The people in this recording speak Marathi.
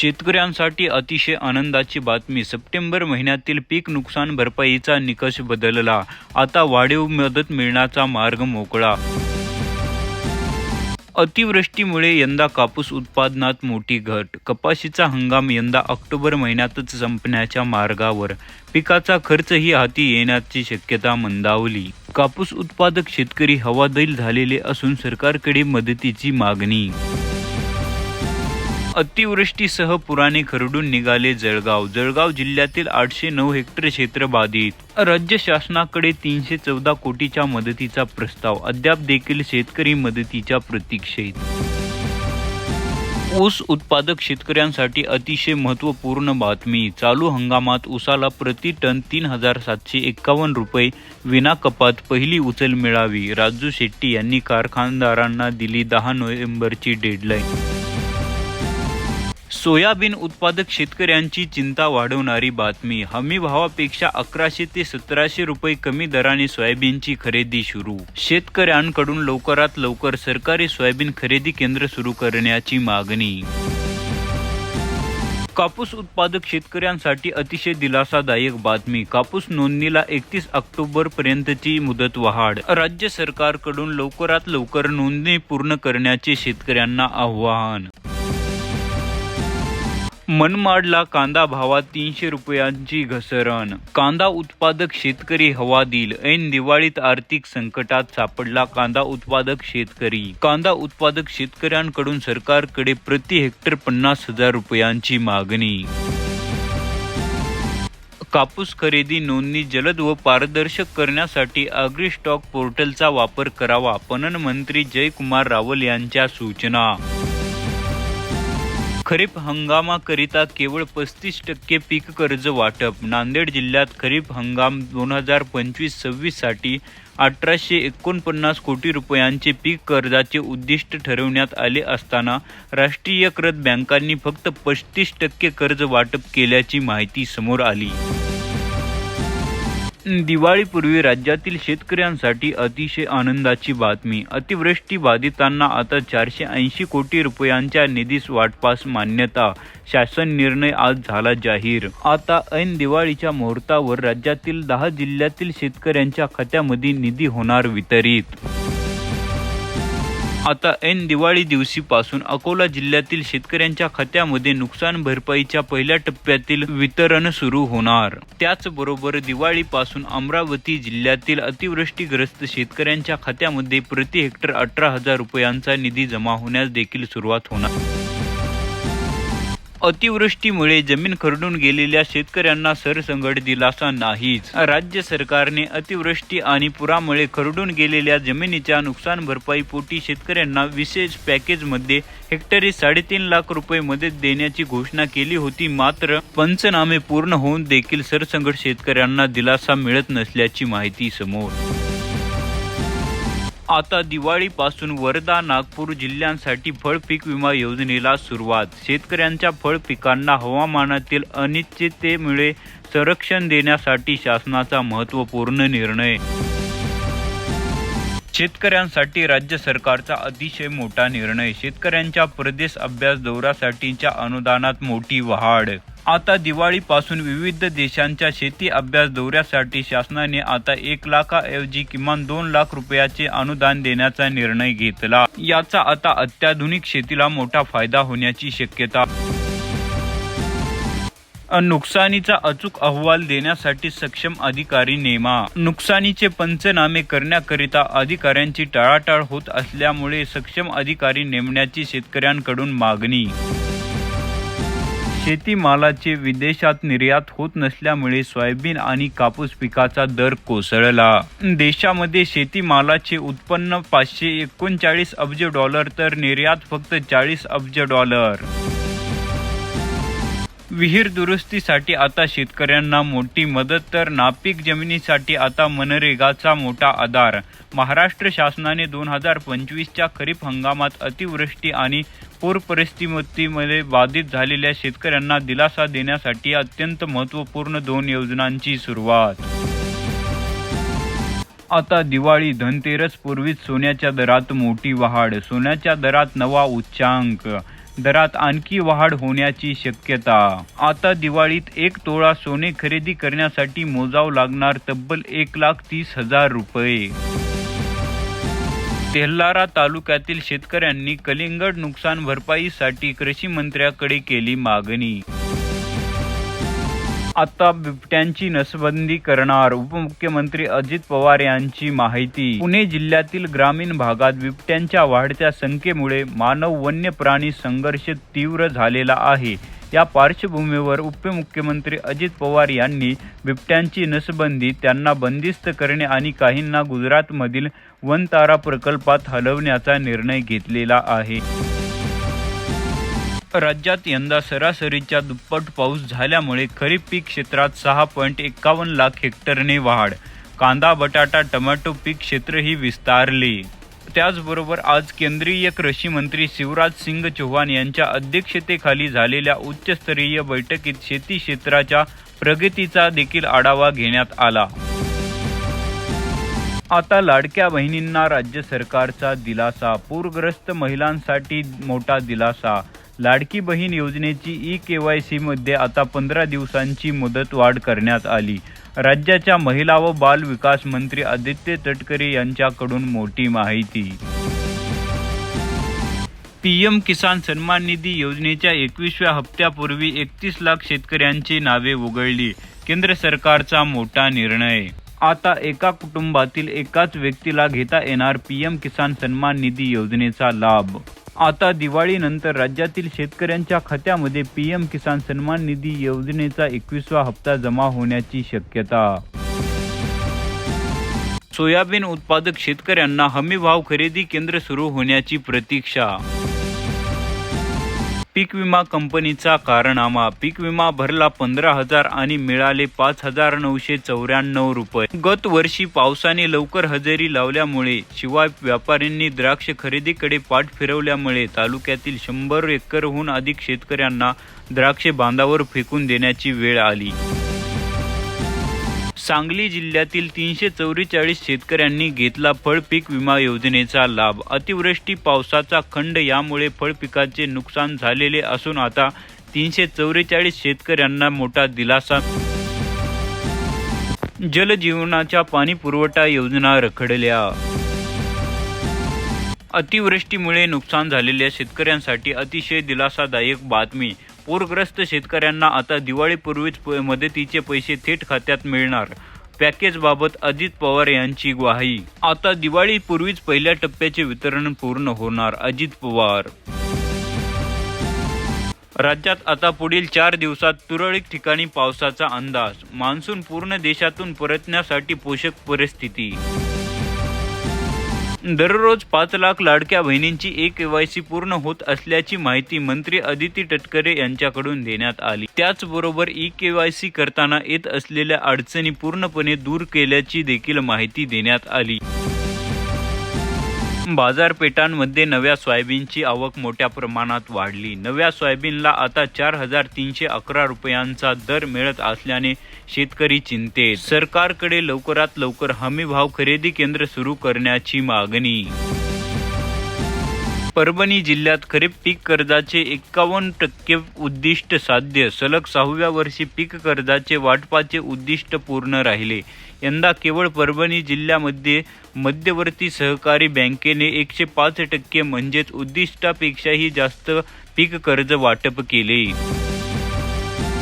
शेतकऱ्यांसाठी अतिशय आनंदाची बातमी. सप्टेंबर महिन्यातील पीक नुकसान भरपाईचा निकष बदलला. आता वाढीव मदत मिळण्याचा मार्ग मोकळा. अतिवृष्टीमुळे यंदा कापूस उत्पादनात मोठी घट. कपाशीचा हंगाम यंदा ऑक्टोबर महिन्यातच संपण्याच्या मार्गावर. पिकाचा खर्चही हाती येण्याची शक्यता मंदावली. कापूस उत्पादक शेतकरी हवादैल झालेले असून सरकारकडे मदतीची मागणी अतिवृष्टीसह पुराने खरडून निघाले जळगाव. जळगाव जिल्ह्यातील आठशे नऊ हेक्टर क्षेत्र बाधित. राज्य शासनाकडे तीनशे चौदा कोटीच्या मदतीचा प्रस्ताव. अद्याप देखील शेतकरी मदतीच्या प्रतीक्षेत. ऊस उत्पादक शेतकऱ्यांसाठी अतिशय महत्त्वपूर्ण बातमी. चालू हंगामात ऊसाला प्रति टन तीन हजार सातशे एक्कावन्न रुपये विना कपात पहिली उचल मिळावी. राजू शेट्टी यांनी कारखानदारांना दिली दहा नोव्हेंबरची डेडलाईन. सोयाबीन उत्पादक शेतकऱ्यांची चिंता वाढवणारी बातमी. हमी भावापेक्षा अकराशे ते सतराशे रुपये कमी दराने सोयाबीनची खरेदी सुरू. शेतकऱ्यांकडून लवकरात लवकर सरकारी सोयाबीन खरेदी केंद्र सुरू करण्याची मागणी. कापूस उत्पादक शेतकऱ्यांसाठी अतिशय दिलासादायक बातमी. कापूस नोंदणीला एकतीस ऑक्टोबर पर्यंतची मुदत वाढ राज्य सरकारकडून लवकरात लवकर नोंदणी पूर्ण करण्याचे शेतकऱ्यांना आवाहन. मनमाडला कांदा भावात तीनशे रुपयांची घसरण. कांदा उत्पादक शेतकरी हवा दिल ऐन दिवाळीत आर्थिक संकटात सापडला कांदा उत्पादक शेतकरी. कांदा उत्पादक शेतकऱ्यांकडून सरकारकडे प्रति हेक्टर पन्नास हजार रुपयांची मागणी. कापूस खरेदी नोंदणी जलद व पारदर्शक करण्यासाठी अग्री स्टॉक पोर्टलचा वापर करावा पणन मंत्री जयकुमार रावल यांच्या सूचना. खरीप हंगामाकरिता केवळ पस्तीस टक्के पीक कर्ज वाटप. नांदेड जिल्ह्यात खरीप हंगाम दोन हजार पंचवीस सव्वीससाठी अठराशे एकोणपन्नास कोटी रुपयांचे पीक कर्जाचे उद्दिष्ट ठरवण्यात आले असताना राष्ट्रीयकृत बँकांनी फक्त पस्तीस टक्के कर्ज वाटप केल्याची माहिती समोर आली. दिवाळीपूर्वी राज्यातील शेतकऱ्यांसाठी अतिशय आनंदाची बातमी. अतिवृष्टी बाधितांना आता चारशे ऐंशी कोटी रुपयांच्या निधीस वाटपास मान्यता. शासन निर्णय आज झाला जाहीर. आता ऐन दिवाळीच्या मुहूर्तावर राज्यातील दहा जिल्ह्यातील शेतकऱ्यांच्या खात्यामध्ये निधी होणार वितरित. आता ऐन दिवाळी दिवशीपासून अकोला जिल्ह्यातील शेतकऱ्यांच्या खात्यामध्ये नुकसान भरपाईच्या पहिल्या टप्प्यातील वितरण सुरू होणार. त्याचबरोबर दिवाळीपासून अमरावती जिल्ह्यातील अतिवृष्टीग्रस्त शेतकऱ्यांच्या खात्यामध्ये प्रति हेक्टर अठरा हजार रुपयांचा निधी जमा होण्यास देखील सुरुवात होणार. अतिवृष्टीमुळे जमीन खरडून गेलेल्या शेतकऱ्यांना सरसंगट दिलासा नाहीच. राज्य सरकारने अतिवृष्टी आणि पुरामुळे खरडून गेलेल्या जमिनीच्या नुकसान भरपाई पोटी शेतकऱ्यांना विशेष पॅकेजमध्ये हेक्टरी साडेतीन लाख रुपये मदत देण्याची घोषणा केली होती. मात्र पंचनामे पूर्ण होऊन देखील सरसंगट शेतकऱ्यांना दिलासा मिळत नसल्याची माहिती समोर. आता दिवाळीपासून वर्धा नागपूर जिल्ह्यांसाठी फळ पीक विमा योजनेला सुरुवात. शेतकऱ्यांच्या फळ पिकांना हवामानातील अनिश्चिततेमुळे संरक्षण देण्यासाठी शासनाचा महत्त्वपूर्ण निर्णय. शेतकऱ्यांसाठी राज्य सरकारचा अतिशय मोठा निर्णय. शेतकऱ्यांच्या प्रदेश अभ्यास दौऱ्यासाठीच्या अनुदानात मोठी वाढ. आता दिवाळीपासून विविध देशांच्या शेती अभ्यास दौऱ्यासाठी शासनाने आता एक लाखाऐवजी किमान दोन लाख रुपयाचे अनुदान देण्याचा निर्णय घेतला. याचा आता अत्याधुनिक शेतीला मोठा फायदा होण्याची शक्यता नुकसानीचा अचूक अहवाल देण्यासाठी सक्षम अधिकारी नेमा. नुकसानीचे पंचनामे करण्याकरिता अधिकाऱ्यांची टाळाटाळ होत असल्यामुळे सक्षम अधिकारी नेमण्याची शेतकऱ्यांकडून मागणी. शेतीमालाचे विदेशात निर्यात होत नसल्यामुळे सोयाबीन आणि कापूस पिकाचा दर कोसळला. देशामध्ये शेतीमालाचे उत्पन्न पाचशे एकोणचाळीस अब्ज डॉलर तर निर्यात फक्त चाळीस अब्ज डॉलर. विहीर दुरुस्तीसाठी आता शेतकऱ्यांना मोठी मदत तर नापीक जमिनीसाठी आता मनरेगाचा मोठा आधार. महाराष्ट्र शासनाने दोन हजार पंचवीसच्या खरीप हंगामात अतिवृष्टी आणि पूर परिस्थितीमध्ये बाधित झालेल्या शेतकऱ्यांना दिलासा देण्यासाठी अत्यंत महत्त्वपूर्ण दोन योजनांची सुरुवात. आता दिवाळी धनतेरस पूर्वीच सोन्याच्या दरात मोठी वाढ सोन्याच्या दरात नवा उच्चांक. दरात आणखी वाढ होण्याची शक्यता. आता दिवाळीत एक तोळा सोने खरेदी करण्यासाठी मोजावं लागणार तब्बल एक लाख तीस हजार रुपये. तेल्हारा तालुक्यातील शेतकऱ्यांनी कलिंगड नुकसान भरपाईसाठी कृषी मंत्र्याकडे केली मागणी. आता बिबट्यांची नसबंदी करणार उपमुख्यमंत्री अजित पवार यांची माहिती. पुणे जिल्ह्यातील ग्रामीण भागात बिबट्यांच्या वाढत्या संख्येमुळे मानव वन्य प्राणी संघर्ष तीव्र झालेला आहे. या पार्श्वभूमीवर उपमुख्यमंत्री अजित पवार यांनी बिबट्यांची नसबंदी त्यांना बंदिस्त करणे आणि काहींना गुजरातमधील वनतारा प्रकल्पात हलवण्याचा निर्णय घेतलेला आहे. राज्यात यंदा सरासरीच्या दुप्पट पाऊस झाल्यामुळे खरीप पीक क्षेत्रात सहा पॉईंट एकावन्न लाख हेक्टरने वाढ. कांदा बटाटा टमॅटो पीक क्षेत्रही विस्तारले. त्याचबरोबर आज केंद्रीय कृषी मंत्री शिवराज सिंग चौहान यांच्या अध्यक्षतेखाली झालेल्या उच्चस्तरीय बैठकीत शेती क्षेत्राच्या प्रगतीचा देखील आढावा घेण्यात आला. आता लाडक्या बहिणींना राज्य सरकारचा दिलासा पूरग्रस्त महिलांसाठी मोठा दिलासा लाडकी बहीण योजनेची ई के वाय सीमध्ये आता पंधरा दिवसांची मुदत वाढ करण्यात आली. राज्याच्या महिला व बाल विकास मंत्री आदित्य तटकरे यांच्याकडून मोठी माहिती. पीएम किसान सन्मान निधी योजनेच्या एकवीसव्या हप्त्यापूर्वी एकतीस लाख शेतकऱ्यांची नावे उघडली. केंद्र सरकारचा मोठा निर्णय. आता एका कुटुंबातील एकाच व्यक्तीला घेता येणार पीएम किसान सन्मान निधी योजनेचा लाभ. आता दिवाळीनंतर राज्यातील शेतकऱ्यांच्या खात्यामध्ये पीएम किसान सन्मान निधी योजनेचा एकवीसवा हप्ता जमा होण्याची शक्यता. सोयाबीन उत्पादक शेतकऱ्यांना हमी भाव खरेदी केंद्र सुरू होण्याची प्रतीक्षा. पीक विमा कंपनीचा कारनामा. पीक विमा भरला पंधरा हजार आणि मिळाले पाच हजार नऊशे चौऱ्याण्णव रुपये. गत वर्षी पावसाने लवकर हजेरी लावल्यामुळे शिवाय व्यापाऱ्यांनी द्राक्ष खरेदीकडे पाठ फिरवल्यामुळे तालुक्यातील शंभर एकरहून अधिक शेतकऱ्यांना द्राक्षे बांधावर फेकून देण्याची वेळ आली. सांगली जिल्ह्यातील तीनशे चौवेचाळीस शेतकऱ्यांनी घेतला फळपीक विमा योजनेचा लाभ. अतिवृष्टी पावसाचा खंड यामुळे फळपिकाचे नुकसान झालेले असून आता तीनशे चौवेचाळीस शेतकऱ्यांना मोठा दिलासा. जलजीवनाच्या पाणी पुरवठा योजना रखडल्या. अतिवृष्टीमुळे नुकसान झालेल्या शेतकऱ्यांसाठी अतिशय दिलासादायक बातमी. पूरग्रस्त शेतकऱ्यांना आता दिवाळीपूर्वीच प- मदतीचे पैसे थेट खात्यात मिळणार. पॅकेजबाबत अजित पवार यांची ग्वाही. आता दिवाळीपूर्वीच पहिल्या टप्प्याचे वितरण पूर्ण होणार अजित पवार. राज्यात आता पुढील चार दिवसात तुरळक ठिकाणी पावसाचा अंदाज. मान्सून पूर्ण देशातून परतण्यासाठी पोषक परिस्थिती. दररोज पाच लाख लाडक्या बहिणींची एक केवायसी पूर्ण होत असल्याची माहिती मंत्री अदिती तटकरे यांच्याकडून देण्यात आली. त्याचबरोबर ई केवायसी करताना येत असलेल्या अडचणी पूर्णपणे दूर केल्याची देखील माहिती देण्यात आली. बाजारपेठांमध्ये नव्या सोयाबीनची आवक मोठ्या प्रमाणात वाढली. नव्या सोयाबीनला आता चार हजार तीनशे अकरा रुपयांचा दर मिळत असल्याने शेतकरी चिंतेत. सरकारकडे लवकरात लवकर हमी भाव खरेदी केंद्र सुरू करण्याची मागणी परभणी जिल्ह्यात खरीप पीक कर्जाचे एक्कावन्न टक्के उद्दिष्ट साध्य. सलग सहाव्या वर्षी पीक कर्जाचे वाटपाचे उद्दिष्ट पूर्ण राहिले. यंदा केवळ परभणी जिल्ह्यामध्ये मध्यवर्ती सहकारी बँकेने एकशे पाच टक्के म्हणजेच उद्दिष्टापेक्षाही जास्त पीक कर्ज वाटप केले.